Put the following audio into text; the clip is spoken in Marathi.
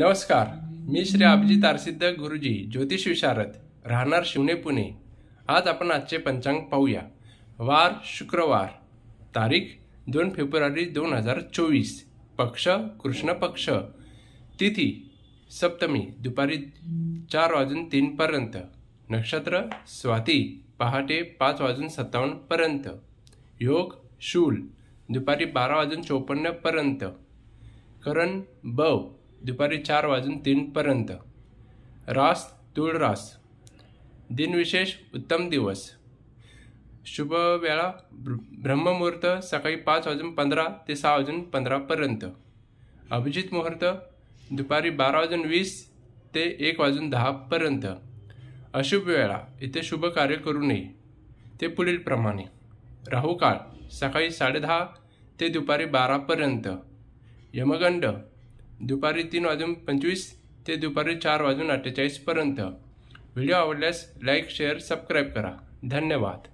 नमस्कार मी श्री अभिजित आरसिद्ध गुरुजी ज्योतिष विशारद राहणार शिवने पुणे. आज आपण आजचे पंचांग पाहूया. वार शुक्रवार तारीख दोन फेब्रुवारी दोन हजार चोवीस. पक्ष कृष्ण पक्ष. तिथी सप्तमी दुपारी चार वाजून तीनपर्यंत नक्षत्र स्वाती पहाटे पाच वाजून सत्तावन्नपर्यंत योग शूल दुपारी बारा वाजून चोपन्नपर्यंत करण बव दुपारी चार वाजून तीनपर्यंत रास तुळ रास. दिनविशेष उत्तम दिवस. शुभ वेळा ब्र- ब्रह्ममुहूर्त सकाळी पाच वाजून पंधरा ते सहा वाजून पंधरापर्यंत अभिजित मुहूर्त दुपारी बारा वाजून वीस ते एक वाजून दहापर्यंत अशुभ वेळा इथे शुभ कार्य करू नये. ते पुढीलप्रमाणे राहू काळ सकाळी साडेदहा ते दुपारी बारापर्यंत यमगंड दुपारी तीन वाजून पंचवीस ते दुपारी चार वाजून अठ्ठेचाळीसपर्यंत व्हिडिओ आवडल्यास लाईक शेअर सबस्क्राईब करा. धन्यवाद.